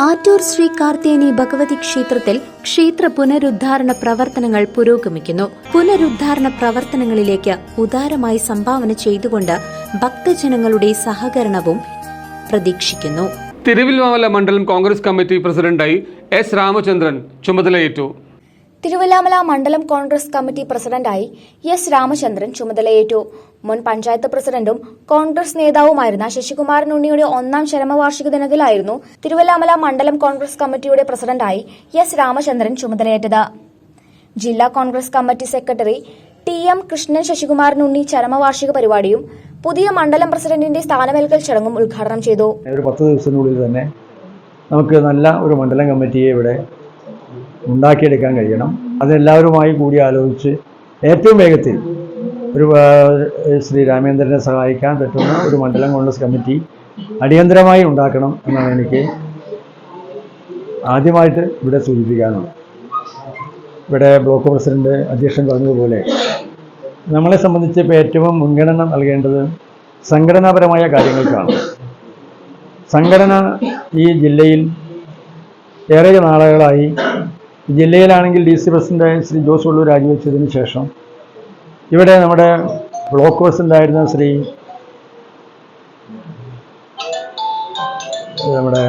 ആറ്റൂർ ശ്രീ കാർത്തേനി ഭഗവതി ക്ഷേത്രത്തിൽ ക്ഷേത്ര പുനരുദ്ധാരണ പ്രവർത്തനങ്ങൾ പുരോഗമിക്കുന്നു. പുനരുദ്ധാരണ പ്രവർത്തനങ്ങളിലേക്ക് ഉദാരമായി സംഭാവന ചെയ്തുകൊണ്ട് ഭക്തജനങ്ങളുടെ സഹകരണവും പ്രതീക്ഷിക്കുന്നു. തിരുവില്ലോമല മണ്ഡലം കോൺഗ്രസ് കമ്മിറ്റി പ്രസിഡന്റായി എസ് രാമചന്ദ്രൻ ചുമതലയേറ്റു. തിരുവല്ലാമല മണ്ഡലം കോൺഗ്രസ് കമ്മിറ്റി പ്രസിഡന്റായി എസ് രാമചന്ദ്രൻ ചുമതലയേറ്റു. മുൻ പഞ്ചായത്ത് പ്രസിഡന്റും കോൺഗ്രസ് നേതാവുമായിരുന്ന ശശികുമാരൻ ഉണ്ണിയുടെ ഒന്നാം ചരമവാർഷിക ദിനത്തിലായിരുന്നു തിരുവല്ലാമല മണ്ഡലം കോൺഗ്രസ് കമ്മിറ്റിയുടെ പ്രസിഡന്റായി എസ് രാമചന്ദ്രൻ ചുമതലയേറ്റത്. ജില്ലാ Congress committee secretary T M Krishnan Sasikumaran Unni ചരമവാർഷിക പരിപാടിയും പുതിയ മണ്ഡലം പ്രസിഡന്റിന്റെ സ്ഥാനമേൽക്കൽ ചടങ്ങും ഉദ്ഘാടനം ചെയ്തു. ഒരു പത്ത് ദിവസത്തിനുള്ളിൽ തന്നെ നമുക്ക് നല്ല ഒരു മണ്ഡലം കമ്മിറ്റിയെ ഇവിടെ ഉണ്ടാക്കിയെടുക്കാൻ കഴിയണം. അതെല്ലാവരുമായി കൂടി ആലോചിച്ച് ഏറ്റവും വേഗത്തിൽ ഒരു ശ്രീ രാമേന്ദ്രനെ സഹായിക്കാൻ പറ്റുന്ന ഒരു മണ്ഡലം കോൺഗ്രസ് കമ്മിറ്റി അടിയന്തരമായി ഉണ്ടാക്കണം എന്നാണ് എനിക്ക് ആദ്യമായിട്ട് ഇവിടെ സൂചിപ്പിക്കാനുള്ളത്. ഇവിടെ ബ്ലോക്ക് പ്രസിഡന്റ് അധ്യക്ഷൻ പറഞ്ഞതുപോലെ നമ്മളെ സംബന്ധിച്ച് ഇപ്പോൾ ഏറ്റവും മുൻഗണന നൽകേണ്ടത് സംഘടനാപരമായ കാര്യങ്ങൾക്കാണ്. സംഘടന ഈ ജില്ലയിൽ ഏറെ നാളുകളായി ജില്ലയിലാണെങ്കിൽ ഡി സി പ്രസിഡന്റായ ശ്രീ ജോസ് ഉള്ളൂർ രാജിവെച്ചതിന് ശേഷം ഇവിടെ നമ്മുടെ ബ്ലോക്ക് പ്രസിഡന്റായിരുന്ന ശ്രീ നമ്മുടെ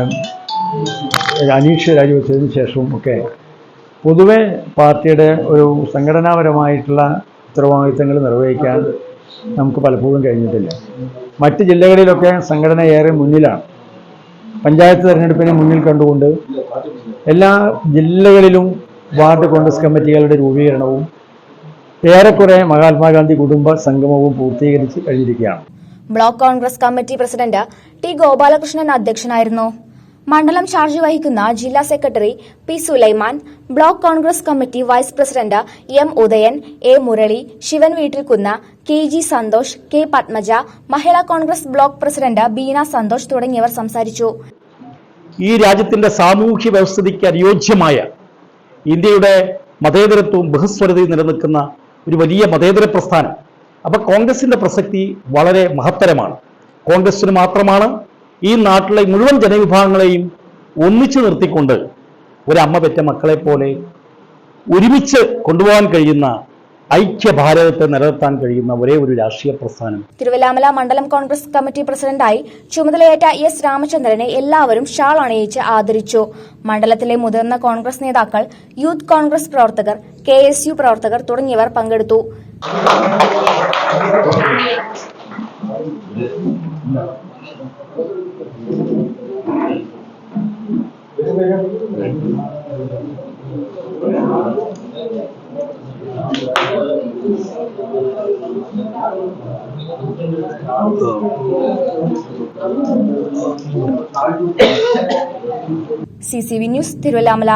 അനീഷ് രാജിവെച്ചതിന് ശേഷവും ഒക്കെ പൊതുവെ പാർട്ടിയുടെ ഒരു സംഘടനാപരമായിട്ടുള്ള ഉത്തരവാദിത്തങ്ങൾ നിർവഹിക്കാൻ നമുക്ക് പലപ്പോഴും കഴിഞ്ഞിട്ടില്ല. മറ്റ് ജില്ലകളിലൊക്കെ സംഘടന ഏറെ മുന്നിലാണ്. പഞ്ചായത്ത് തെരഞ്ഞെടുപ്പിനെ മുന്നിൽ കണ്ടുകൊണ്ട് എല്ലാ ജില്ലകളിലും വാർഡ് കോൺഗ്രസ് കമ്മിറ്റികളുടെ രൂപീകരണവും ഏറെക്കുറെ മഹാത്മാഗാന്ധി കുടുംബ സംഗമവും പൂർത്തീകരിച്ച് കഴിഞ്ഞിരിക്കുകയാണ്. Block Congress committee president T Gopalakrishnan അധ്യക്ഷനായിരുന്നു. മണ്ഡലം ചാർജ് വഹിക്കുന്ന ജില്ലാ secretary P Sulaiman block Congress committee vice president M Udayan A Murali Sivan വീട്ടിൽക്കുന്ന K G Santhosh K Padmaja Mahila Congress block president Beena Santhosh തുടങ്ങിയവർ സംസാരിച്ചു. ഈ രാജ്യത്തിന്റെ സാമൂഹ്യ വ്യവസ്ഥിതിക്ക് അനുയോജ്യമായ ഇന്ത്യയുടെ മതേതരത്വവും ബഹുസ്വരതയും നിലനിൽക്കുന്ന ഒരു വലിയ മതേതര പ്രസ്ഥാനം. അപ്പോൾ കോൺഗ്രസിന്റെ പ്രസക്തി വളരെ മഹത്തരമാണ്. കോൺഗ്രസിന് മാത്രമാണ് ഈ നാട്ടിലെ മുഴുവൻ ജനവിഭാഗങ്ങളെയും ഒന്നിച്ചു നിർത്തിക്കൊണ്ട് ഒരമ്മ പെറ്റ മക്കളെ പോലെ ഒരുമിച്ച് കൊണ്ടുപോകാൻ കഴിയുന്ന ഐക്യ ഭാരതത്തെ നിലനിർത്താൻ കഴിയുന്ന ഒരേ ഒരു രാഷ്ട്രീയ പ്രസ്ഥാനം. തിരുവല്ലാമല മണ്ഡലം കോൺഗ്രസ് കമ്മിറ്റി പ്രസിഡന്റായി ചുമതലയേറ്റ എസ് രാമചന്ദ്രനെ എല്ലാവരും ഷാൾ അണിയിച്ച് ആദരിച്ചു. മണ്ഡലത്തിലെ മുതിർന്ന കോൺഗ്രസ് നേതാക്കൾ യൂത്ത് കോൺഗ്രസ് പ്രവർത്തകർ കെ എസ് യു പ്രവർത്തകർ തുടങ്ങിയവർ പങ്കെടുത്തു. C C V news Thiruvilwamala